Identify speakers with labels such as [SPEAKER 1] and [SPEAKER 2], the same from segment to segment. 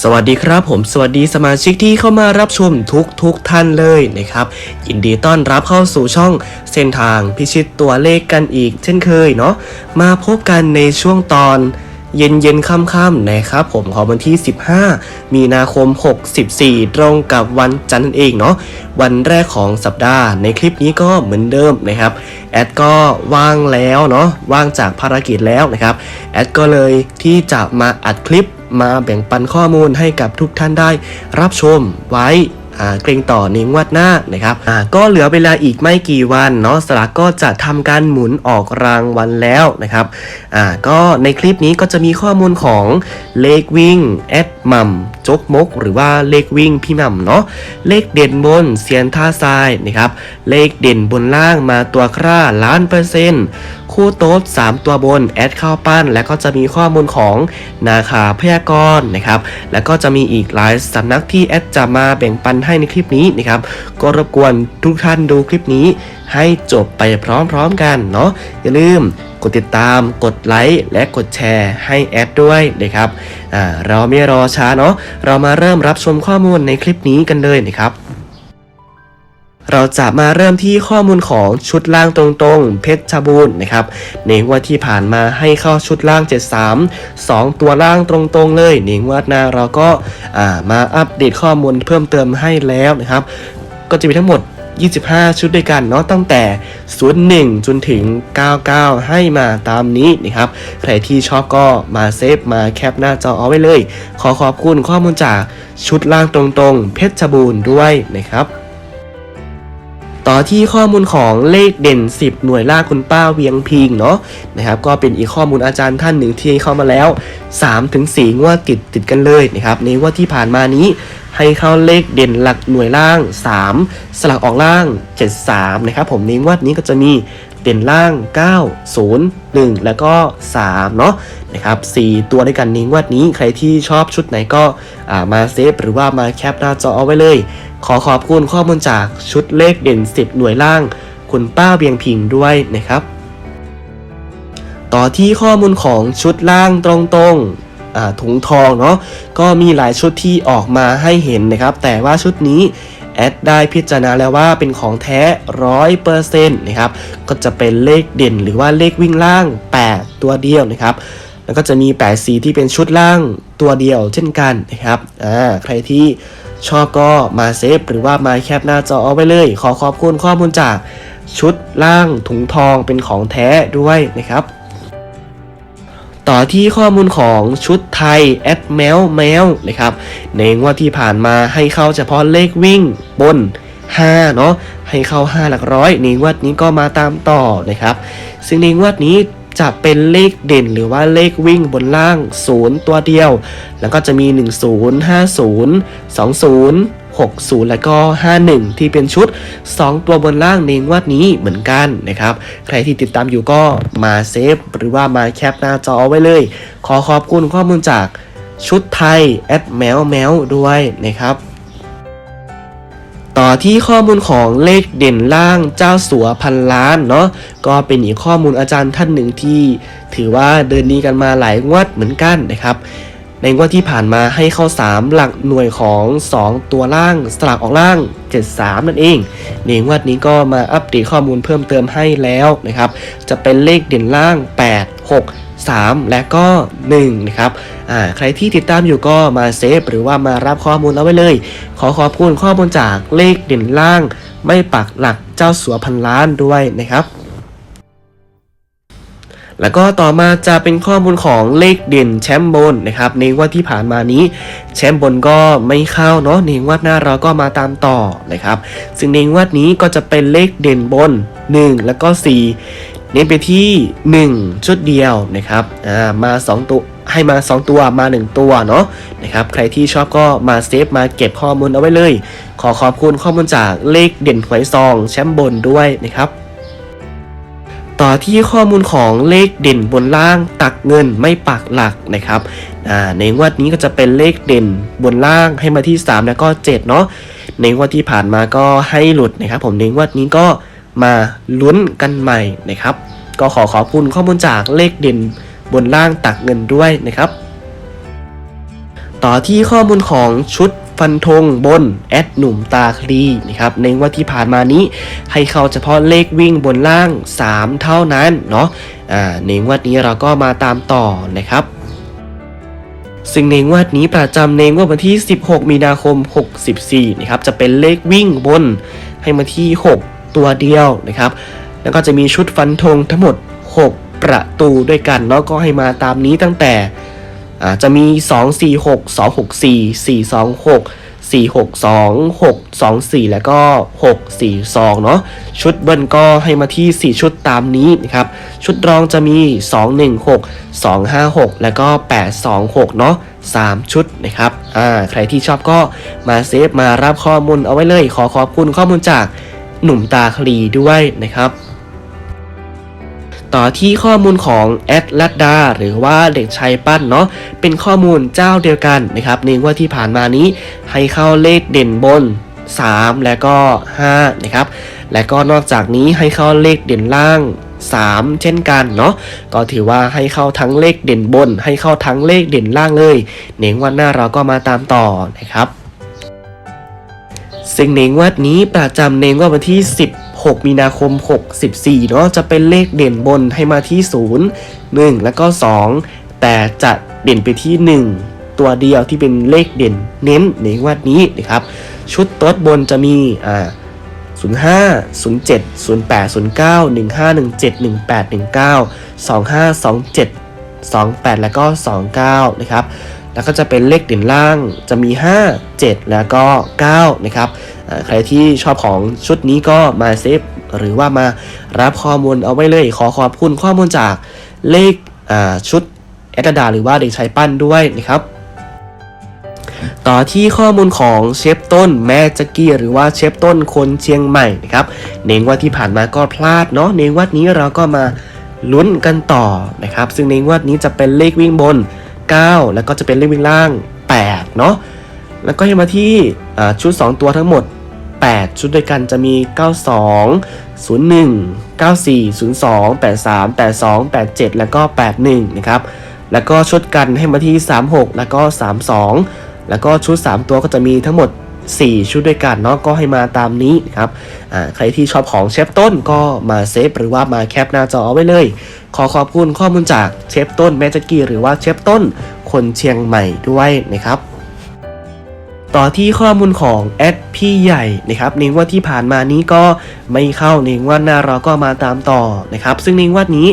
[SPEAKER 1] สวัสดีครับผมสวัสดีสมาชิกที่เข้ามารับชมทุกทุกท่านเลยนะครับ ยินดีต้อนรับเข้าสู่ช่องเส้นทางพิชิตตัวเลขกันอีก เช่นเคยเนาะมาพบกันในช่วงตอนเย็นเย็นๆค่ำๆนะครับผมของวันที่ 15 มีนาคม 64 ตรงกับวันจันทร์นั่นเองเนาะวันแรกของสัปดาห์ ในคลิปนี้ก็เหมือนเดิมนะครับแอดก็ว่างแล้วเนาะว่างจากภารกิจแล้วนะครับแอดก็เลยที่จะมาอัดคลิป มาแบ่งปันข้อมูลให้กับทุกท่านได้รับชมไว้เกรงต่อในงวดหน้านะครับก็เหลือเวลาอีกไม่กี่วันเนาะสลากก็จะทำการหมุนออกรางวัลแล้วนะครับก็ในคลิปนี้ก็จะมีข้อมูลของเลขวิ่งแอดมัมจกมก หรือว่าเลขวิ่งพี่มัมเนาะเลขเด่นบนเซียนท่าทรายนะครับเลขเด่นบนล่างมาตัวคร่าล้านเปอร์เซ็นต์ คู่โต๊ด3ตัวบนแอดเข้าปั้น แล้วก็จะมีข้อมูลของนาคาพยากรณ์นะครับ แล้วก็จะมีอีกหลายสำนักที่แอดจะมาแบ่งปันให้ในคลิปนี้นะครับ ก็รบกวนทุกท่านดูคลิปนี้ ให้จบไปพร้อมๆกันเนาะอย่าลืมกดติดตาม กดไลค์ และกดแชร์ให้แอดด้วยนะครับเราไม่รอช้าเนาะ เรามาเริ่มรับชมข้อมูลในคลิปนี้กันเลยนะครับ เราจะมาเริ่มที่ข้อมูลของชุดล่างตรงๆ เพชรชบูรณ์นะครับ ในงวดที่ผ่านมาให้เข้าชุดล่าง 73 2 ตัวล่างตรงๆ เลยในงวดหน้าเราก็ามาอัปเดตข้อมูลเพิ่มเติมให้แล้วนะครับ ก็จะมีทั้งหมด 25 ชุดด้วยกันเนาะตั้งแต่ 01 จนถึง 99 ให้มาตามนี้นะครับ ใครที่ชอบก็มาเซฟมาแคปหน้าจอเอาไว้เลย ขอขอบคุณข้อมูลจากชุดล่างตรงๆ เพชรบูรณ์ด้วยนะครับ ต่อที่ข้อมูลของเลขเด่น 10 หน่วยล่างคุณป้าเวียงพิงเนาะนะครับก็เป็นอีกข้อมูลอาจารย์ท่านหนึ่งที่เข้ามาแล้ว 3-4งวดติดติดกันเลยนะครับในว่าที่ผ่านมานี้ให้เข้าเลขเด่นหลักหน่วยล่าง 3 สลักออกล่าง 73 นะครับผมในงวดนี้ก็จะมี เด่นล่าง 9 0 1 แล้วก็ 3 เนาะนะครับ4ตัวด้วยกันในงวดนี้ใครที่ชอบชุดไหนก็มาเซฟหรือว่ามาแคปหน้าจอเอาไว้เลย ขอขอบคุณข้อมูลจากชุดเลขเด่น 10 หน่วยล่าง คุณป้าเบียงพิงด้วยนะครับต่อที่ข้อมูลของชุดล่างตรงๆถุงทองเนาะก็มีหลายชุดที่ออกมาให้เห็นนะครับ แต่ว่าชุดนี้ แอดได้พิจารณาแล้วว่าเป็นของแท้ร้อยเปอร์เซ็นต์นะครับ ก็จะเป็นเลขเด่นหรือว่าเลขวิ่งล่าง 8 ตัวเดียวนะครับ แล้วก็จะมี 8 สีที่เป็นชุดล่างตัวเดียวเช่นกันนะครับ อ่า ใครที่ชอบก็มาเซฟหรือว่ามาแคปหน้าจอเอาไว้เลย ขอขอบคุณข้อมูลจากชุดล่างถุงทองเป็นของแท้ด้วยนะครับ ต่อที่ข้อมูลของชุดไทยแอดแมวแมวนะครับในงวดที่ผ่านมาให้เข้าเฉพาะเลขวิ่งบน 5 เนาะให้เข้า 5 หลักร้อยในงวดนี้ก็มาตามต่อนะครับ ซึ่งในงวดนี้จะเป็นเลขเด่นหรือว่าเลขวิ่งบนล่าง 0 ตัวเดียว แล้วก็จะมี 10 50 20 60 แล้วก็ 51 ที่เป็นชุด 2 ตัวบนล่างในงวดนี้เหมือนกันนะครับ ใครที่ติดตามอยู่ก็มาเซฟหรือว่ามาแคปหน้าจอไว้เลย ขอขอบคุณข้อมูลจากชุดไทยแอดแมวแมวด้วยนะครับต่อที่ข้อมูลของเลขเด่นล่างเจ้าสัวพันล้านเนาะก็เป็นอีกข้อมูลอาจารย์ท่านหนึ่งที่ ถือว่าเดินดีกันมาหลายงวดเหมือนกันนะครับ ในงวดที่ผ่านมาให้เข้า 3 หลักหน่วยของ 2 ตัวล่างสลักออกล่าง 73 นั่นเองในงวดนี้ก็มาอัปเดตข้อมูลเพิ่มเติมให้แล้วนะครับ จะเป็นเลขเด่นล่าง 8 6 3 และก็ 1 นะครับอ่าใครที่ติดตามอยู่ก็มาเซฟหรือว่ามารับข้อมูลเอาไว้เลย ขอขอบคุณข้อมูลจากเลขเด่นล่าง ไม่ปักหลักเจ้าสัวพันล้านด้วยนะครับ แล้วก็ต่อมาจะเป็นข้อมูลของเลขเด่นแชมป์บนนะครับในงวดที่ผ่านมานี้แชมป์บนก็ไม่เข้าเนาะในงวดหน้าเราก็มาตามต่อนะครับ ซึ่งในงวดนี้ก็จะเป็นเลขเด่นบน 1 แล้วก็ 4 เน้นไปที่ 1 ชุดเดียวนะครับอ่ามา 2 ตัวให้มา 2 ตัวมา 1 ตัวเนาะนะครับใครที่ชอบก็มาเซฟมาเก็บข้อมูลเอาไว้เลย ขอขอบคุณข้อมูลจากเลขเด่นหวยซองแชมป์บนด้วยนะครับ ต่อที่ข้อมูลของเลขเด่นบนล่างตักเงินไม่ปักหลักนะครับในงวดนี้ก็จะเป็นเลขเด่นบนล่างให้มาที่ 3 แล้วก็ 7 เนาะในงวดที่ผ่านมาก็ให้หลุดนะครับ ผมในงวดนี้ก็มาลุ้นกันใหม่นะครับ ก็ขอขอบคุณข้อมูลจากเลขเด่นบนล่างตักเงินด้วยนะครับ ต่อที่ข้อมูลของชุด ฟันธงบนแอดหนุ่มตาคลีนะครับในวันที่ผ่านมานี้ให้เข้าเฉพาะเลขวิ่งบนล่าง 3 เท่านั้นเนาะอ่าในงวันนี้เราก็มาตามต่อนะครับซึ่งในงวดนี้ประจำในงวดวันที่ 16 มีนาคม 64 นะครับ จะเป็นเลขวิ่งบนให้มาที่ 6 ตัวเดียวนะครับ แล้วก็จะมีชุดฟันธงทั้งหมด 6 ประตูด้วยกันเนาะก็ให้มาตามนี้ตั้งแต่ อ่าจะมี 2 4 6 2 6 4 4 2 6 4 6 2 6 2 4 แล้วก็ 6 4 2 เนาะชุดเบิ้ลก็ให้มาที่ 4 ชุดตามนี้นะครับ ชุดรองจะมี 2 1 6 2 5 6 แล้วก็ 8 2 6 เนาะ3 ชุดนะครับ อ่า ใครที่ชอบก็มาเซฟมารับข้อมูลเอาไว้เลย ขอขอบคุณข้อมูลจากหนุ่มตาคลีด้วยนะครับ ต่อที่ข้อมูลของแอดลัดดาหรือว่าเด็กชายปั้นเนาะเป็นข้อมูลเจ้าเดียวกันนะครับในงว่าที่ผ่านมานี้ให้เข้าเลขเด่นบน 3 และก็ 5 นะครับ และก็นอกจากนี้ให้เข้าเลขเด่นล่าง 3 เช่นกันเนาะก็ถือว่าให้เข้าทั้งเลขเด่นบน ให้เข้าทั้งเลขเด่นล่างเลยในงวันหน้าเราก็มาตามต่อนะครับซึ่งในงวดนี้ประจำในงวดวันที่ 6 มีนาคม 64 เนาะจะเป็นเลขเด่นบนให้มาที่ 0 1 แล้วก็ 2 แต่จะเด่นไปที่ 1 ตัวเดียวที่เป็นเลขเด่นเน้นในงวดนี้นะครับ ชุดโต๊ดบนจะมีอ่า05 07 08 09 15 17 18 19 25 27 28 แล้วก็ 29 นะครับ แล้วก็จะเป็นเลขเด่นล่างจะมี 5 7 แล้วก็ 9 นะครับ ใครที่ชอบของชุดนี้ก็มาเซฟหรือว่ามารับข้อมูลเอาไว้เลย ขอขอบคุณข้อมูลจากเลขชุดแอดดาหรือว่าเด็กชายปั้นด้วยนะครับ ต่อที่ข้อมูลของเชฟต้นแม่จักกี้หรือว่าเชฟต้นคนเชียงใหม่นะครับเนงว่าที่ผ่านมาก็พลาดเนาะเนงวัดนี้เราก็มาลุ้นกันต่อนะครับ ซึ่งในงวดนี้จะเป็นเลขวิ่งบน 9 แล้วก็จะเป็นเลขวิ่งล่าง 8 เนาะ แล้วก็ให้มาที่ชุด 2 ตัวทั้งหมด 8 ชุดด้วยกันจะมี 92 01 94 02 83 82 87 แล้วก็ 81 นะครับ แล้วก็ชุดกันให้มาที่ 36 แล้วก็ 32 แล้วก็ชุด 3 ตัวก็จะมีทั้งหมด 4 ชุดด้วยกันเนาะก็ให้มาตามนี้นะครับใครที่ชอบของเชฟต้นก็มาเซฟหรือว่ามาแคปหน้าจอเอาไว้เลย ขอขอบคุณข้อมูลจากเชฟต้นแมจกี้หรือว่าเชฟต้นคนเชียงใหม่ด้วยนะครับ ต่อที่ข้อมูลของแอดพี่ใหญ่นะครับในงวดที่ผ่านมานี้ก็ไม่เข้าในงวดหน้าเราก็มาตามต่อนะครับ ซึ่งในงวดนี้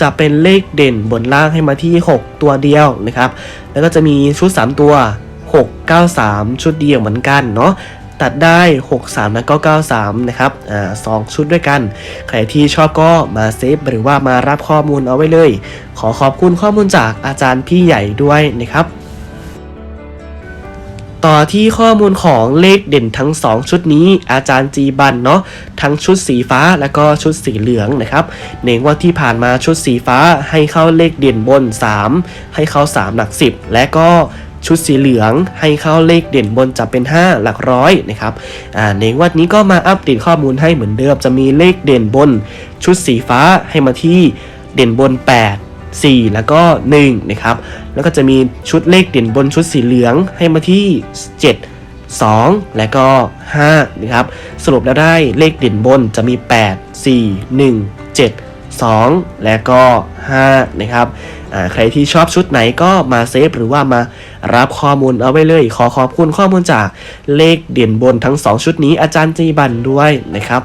[SPEAKER 1] จะเป็นเลขเด่นบนล่างให้มาที่ 6 ตัวเดียวนะครับ แล้วก็จะมีชุด 3 ตัว 6 9 3 ชุดเดียวเหมือนกันเนาะตัดได้ 6 3 แล้วก็ 93 นะครับ อ่าสองชุดด้วยกัน ใครที่ชอบก็มาเซฟหรือว่ามารับข้อมูลเอาไว้เลย ขอขอบคุณข้อมูลจากอาจารย์พี่ใหญ่ด้วยนะครับ ต่อที่ข้อมูลของเลขเด่นทั้ง 2 ชุดนี้ อาจารย์จีบันเนาะทั้งชุดสีฟ้าและก็ชุดสีเหลืองนะครับเน้นว่าที่ผ่านมาชุดสีฟ้าให้เข้าเลขเด่นบน 3 ให้เข้า 3 หลัก 10 และก็ชุดสีเหลืองให้เข้าเลขเด่นบนจะเป็น 5 หลักร้อยนะครับอ่าในงวันนี้ก็มาอัปเดตข้อมูลให้เหมือนเดิมจะมีเลขเด่นบน ชุดสีฟ้าให้มาที่เด่นบน 8 4 แล้วก็1นะครับแล้วก็จะมีชุดเลขเด่นบนชุดสีเหลืองให้มาที่ 7 2 และก็5นะครับสรุปแล้วได้เลขเด่นบนจะมี 8 4 1 7 2 และก็5นะครับใครที่ชอบชุดไหนก็มาเซฟหรือว่ามารับข้อมูลเอาไว้เลย ขอขอบคุณข้อมูลจากเลขเด่นบนทั้ง 2 ชุดนี้อาจารย์จีบันด้วยนะครับ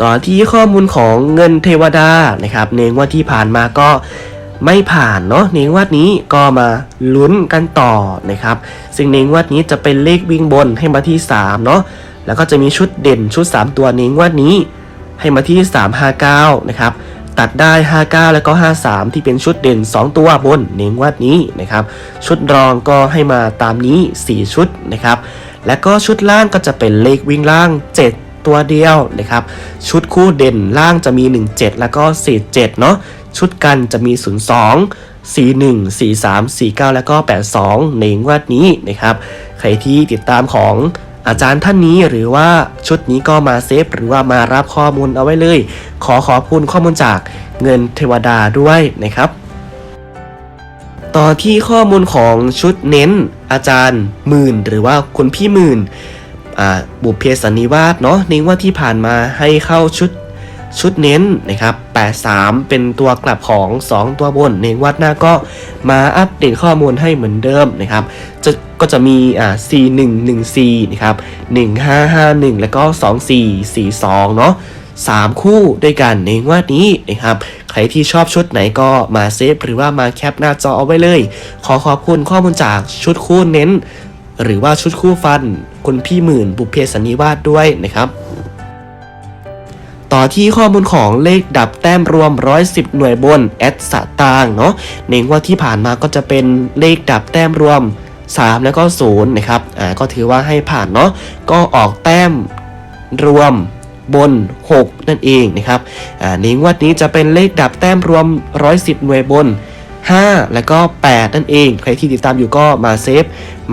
[SPEAKER 1] ต่อที่ข้อมูลของเงินเทวดานะครับในงวดที่ผ่านมาก็ไม่ผ่านเนาะในงวดนี้ก็มาลุ้นกันต่อนะครับ ซึ่งในงวดนี้จะเป็นเลขวิ่งบนให้มาที่3เนาะแล้วก็จะมีชุดเด่นชุด 3 ตัวในงวดนี้ให้มาที่ 359นะครับตัดได้ 59 แล้วก็ 53 ที่เป็นชุดเด่น 2 ตัวบนในงวดนี้นะครับชุดรองก็ให้มาตามนี้ 4 ชุดนะครับแล้วก็ชุดล่างก็จะเป็นเลขวิ่งล่าง 7 ตัวเดียวนะครับ ชุดคู่เด่นล่างจะมี 17 แล้วก็47เนาะชุดกันจะมี 02 41 43 49 แล้วก็ 82 ในงวดนี้นะครับ ใครที่ติดตามของอาจารย์ท่านนี้หรือว่าชุดนี้ก็มาเซฟหรือว่ามารับข้อมูลเอาไว้เลย ขอขอบคุณข้อมูลจากเงินเทวดาด้วยนะครับ ต่อที่ข้อมูลของชุดเน้นอาจารย์หมื่นหรือว่าคุณพี่หมื่น บุพเพสันนิวาสเนาะในงว่าที่ผ่านมาให้เข้าชุดชุดเน้นนะครับ83 เป็นตัวกลับของ 2 ตัวบน ในงวัดหน้าก็มาอัปเดตข้อมูลให้เหมือนเดิมนะครับจะก็จะมีอ่า4114นะครับ1551 แล้วก็ 2442 เนาะ3 คู่ด้วยกันในงวดนี้นะครับ ใครที่ชอบชุดไหนก็มาเซฟหรือว่ามาแคปหน้าจอเอาไว้เลย ขอขอบคุณข้อมูลจากชุดคู่เน้น หรือว่าชุดคู่ฟัน คุณพี่หมื่นบุพเพสันนิวาสด้วยนะครับ ต่อที่ข้อมูลของเลขดับแต้มรวม 110 หน่วยบนแอดสตางเนาะในงวดที่ผ่านมาก็จะเป็นเลขดับแต้มรวม 3 แล้วก็0นะครับอ่าก็ถือว่าให้ผ่านเนาะก็ออกแต้มรวมบน 6 นั่นเองนะครับอ่าในงวดนี้จะเป็นเลขดับแต้มรวม 110 หน่วยบน 5 แล้วก็ 8 นั่นเอง ใครที่ติดตามอยู่ก็มาเซฟ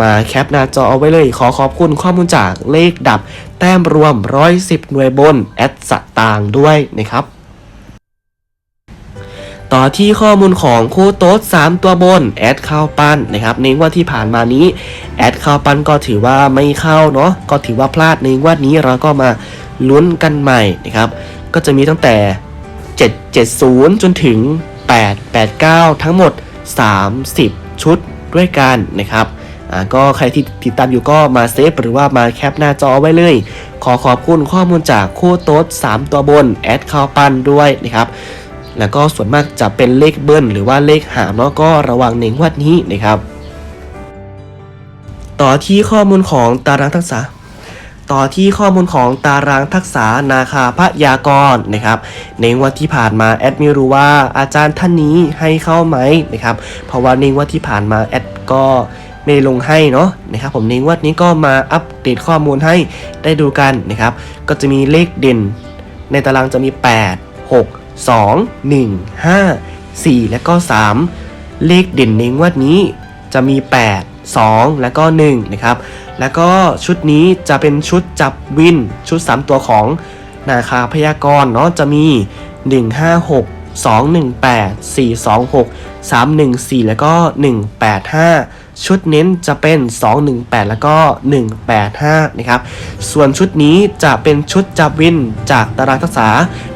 [SPEAKER 1] มาแคปหน้าจอเอาไว้เลย ขอขอบคุณข้อมูลจากเลขดับ แต้มรวม 110 หน่วยบน แอดสตางด้วยนะครับต่อที่ข้อมูลของคู่โต๊ด3ตัวบนแอดเข้าปั้นนะครับในงวดที่ผ่านมานี้แอดเข้าปั้นก็ถือว่าไม่เข้าเนาะก็ถือว่าพลาดในงวดนี้เราก็มาลุ้นกันใหม่นะครับก็จะมีตั้งแต่ 770 จนถึง 889 ทั้งหมด 30 ชุดด้วยกันนะครับอ่าก็ใครที่ติดตามอยู่ก็มาเซฟหรือว่ามาแคปหน้าจอไว้เลย ขอขอบคุณข้อมูลจากคู่โต๊ด 3 ตัวบน แอดเข้าปั้นด้วยนะครับ แล้วก็ส่วนมากจะเป็นเลขเบิ้ลหรือว่าเลขหามเนาะก็ระวังในงวดนี้นะครับ ต่อที่ข้อมูลของตารางทักษะ ต่อที่ข้อมูลของตารางทักษะนาคาพยากรณ์นะครับ ในวันที่ผ่านมาแอดไม่รู้ว่าอาจารย์ท่านนี้ให้เข้าไหมนะครับ เพราะว่าในงวันที่ผ่านมาแอดก็ไม่ลงให้เนาะนะครับผมในวันนี้ก็มาอัปเดตข้อมูลให้ได้ดูกันนะครับ ก็จะมีเลขเด่น ในตารางจะมี 8 6 2 1 5 4 และก็ 3 เลขเด่นในงวดนี้จะมี 8 2 แล้วก็ 1 นะครับ แล้วก็ชุดนี้จะเป็นชุดจับวิน ชุด 3 ตัวของนาคาพยากรเนาะจะมี 156 218 426 314 แล้วก็ 185 ชุดเน้นจะเป็น 218 แล้วก็ 185 นะครับ ส่วนชุดนี้จะเป็นชุดจับวินจากตารางทักษะ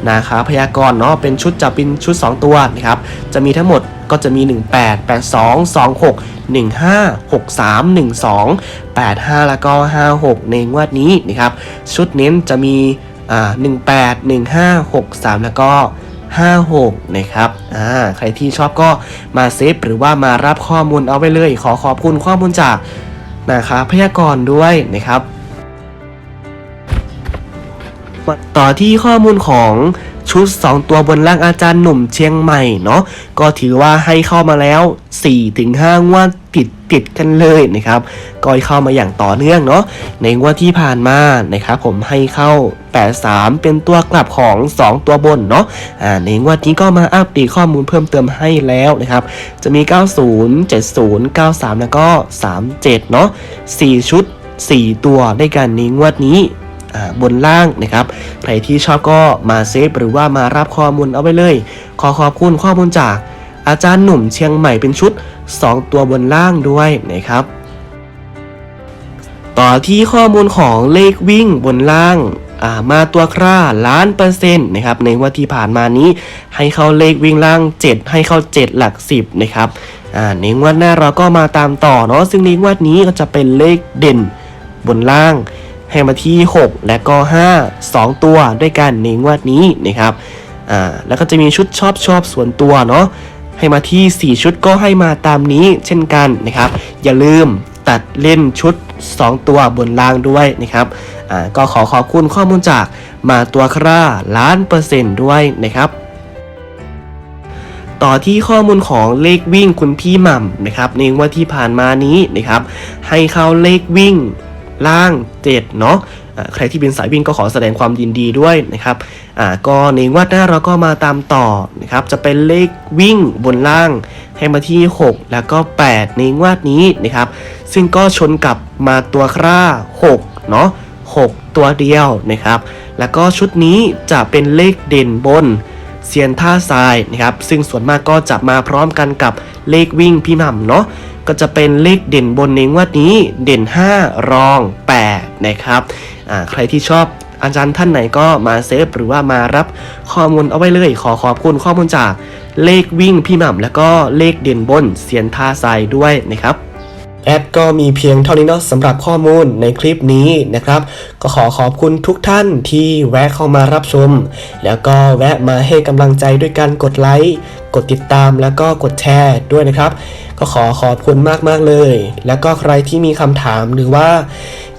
[SPEAKER 1] นาคาพยากรเนาะเป็นชุดจับวินชุด 2 ตัวนะครับ จะมีทั้งหมด ก็จะมี 18 82 26 15 63 12 85 แล้วก็ 56 ในงวดนี้นะครับ ชุดเน้นจะมีอ่า18 15 63 แล้วก็56 นะครับ อ่า ใครที่ชอบก็มาเซฟหรือว่ามารับข้อมูลเอาไว้เลย ขอขอบคุณข้อมูลจากนะครับพยากรณ์ด้วยนะครับ ต่อที่ข้อมูลของ ชุด 2 ตัวบนล่างอาจารย์หนุ่มเชียงใหม่เนาะก็ถือว่าให้เข้ามาแล้ว 4-5 งวดติดติดกันเลยนะครับก็เข้ามาอย่างต่อเนื่องเนาะในงวดที่ผ่านมานะครับผมให้เข้า 83 เป็นตัวกลับของ 2 ตัวบนเนาะอ่าในงวดนี้ก็มาอัปเดตข้อมูลเพิ่มเติมให้แล้วนะครับจะมี 90 70 93 แล้วก็ 37 เนาะ4ชุด 4 ตัวด้วยกันในงวดนี้ บนล่างนะครับใครที่ชอบก็มาเซฟหรือว่ามารับข้อมูลเอาไว้เลย ขอขอบคุณข้อมูลจาก อาจารย์หนุ่มเชียงใหม่เป็นชุด 2 ตัวบนล่างด้วยนะครับต่อที่ข้อมูลของเลขวิ่งบนล่างามาตัวคร่าล้านเปอร์เซ็นต์นะครับในวันที่ผ่านมานี้ให้เข้าเลขวิ่งล่าง 7 ให้เข้า 7 หลัก 10นะครับในงวดหน้าเราก็มาตามต่อเนาะซึ่งในงวดนี้ก็จะเป็นเลขเด่นบนล่าง ให้มาที่ 6 และก็ 5 2 ตัวด้วยกันในงวดนี้นะครับอ่าแล้วก็จะมีชุดชอบชอบส่วนตัวเนาะให้มาที่ 4 ชุดก็ให้มาตามนี้เช่นกันนะครับ อย่าลืมตัดเล่นชุด 2 ตัวบนล่างด้วยนะครับอ่าก็ขอขอบคุณข้อมูลจากมาตัวคราล้านเปอร์เซ็นต์ด้วยนะครับต่อที่ข้อมูลของเลขวิ่งคุณพี่หม่ำนะครับในงว่าที่ผ่านมานี้นะครับ ให้เข้าเลขวิ่ง ล่างเจ็ดเนาะใครที่เป็นสายวิ่งก็ขอแสดงความยินดีด้วยนะครับก็ในงวดหน้าเราก็มาตามต่อนะครับจะเป็นเลขวิ่งบนล่างให้มาที่ 6 แล้วก็ 8 ในงวดนี้นะครับ ซึ่งก็ชนกับมาตัวคร่า 6 เนาะ6 ตัวเดียวนะครับ แล้วก็ชุดนี้จะเป็นเลขเด่นบนเซียนท่าทรายนะครับ ซึ่งส่วนมากก็จะมาพร้อมกันกับเลขวิ่งพี่หม่ำเนาะ ก็จะเป็นเลขเด่นบนในงวดนี้เด่น 5 รอง 8 นะครับใครที่ชอบอาจารย์ท่านไหนก็มาเซฟหรือว่ามารับข้อมูลเอาไว้เลย ขอขอบคุณข้อมูลจากเลขวิ่งพี่หม่ำแล้วก็เลขเด่นบนเซียนท่าทรายด้วยนะครับ แอดก็มีเพียงเท่านี้เนาะสำหรับข้อมูลในคลิปนี้นะครับ ก็ขอขอบคุณทุกท่านที่แวะเข้ามารับชม แล้วก็แวะมาให้กำลังใจด้วยการกดไลค์กดติดตามแล้วก็กดแชร์ด้วยนะครับ ก็ขอขอบคุณมากๆเลย แล้วก็ใครที่มีคำถามหรือว่า